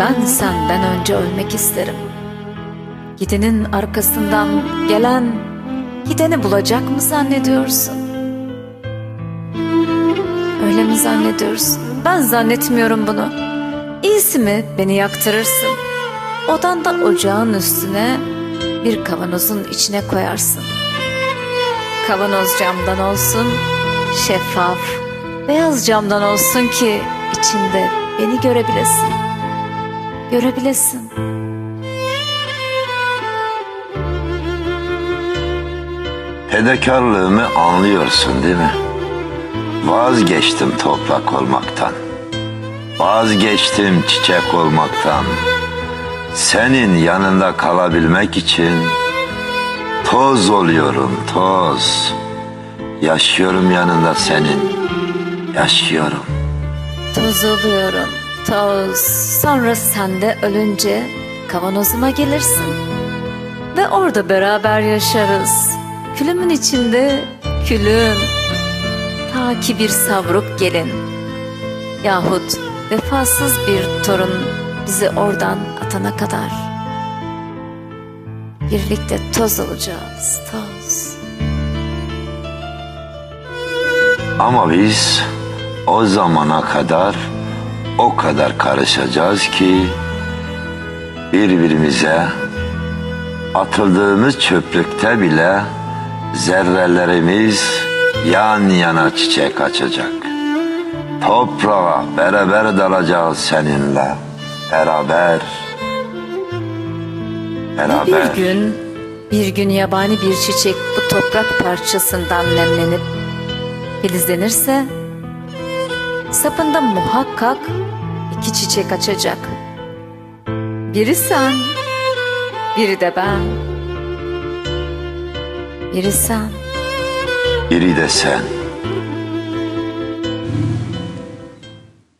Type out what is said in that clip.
Ben senden önce ölmek isterim. Gidenin arkasından gelen gideni bulacak mı zannediyorsun? Öyle mi zannediyorsun? Ben zannetmiyorum bunu. İyisi mi beni yaktırırsın. Odanda ocağın üstüne bir kavanozun içine koyarsın. Kavanoz camdan olsun, şeffaf, beyaz camdan olsun ki içinde beni görebilesin. Görebilesin. Fedakarlığımı anlıyorsun değil mi? Vazgeçtim toprak olmaktan. Vazgeçtim çiçek olmaktan. Senin yanında kalabilmek için toz oluyorum toz. Yaşıyorum yanında senin. Yaşıyorum. Toz oluyorum, toz. Sonra sen de ölünce kavanozuma gelirsin. Ve orada beraber yaşarız. Külümün içinde külün. Ta ki bir savruk gelin. Yahut vefasız bir torun bizi oradan atana kadar. Birlikte toz olacağız, toz. Ama biz o zamana kadar o kadar karışacağız ki birbirimize atıldığımız çöplükte bile zerrelerimiz yan yana çiçek açacak. Toprağa beraber dalacağız seninle. Beraber. Beraber. Bir gün, bir gün yabani bir çiçek bu toprak parçasından nemlenip filizlenirse, sapında muhakkak iki çiçek açacak. Biri sen, biri de ben. Biri sen, Biri de sen.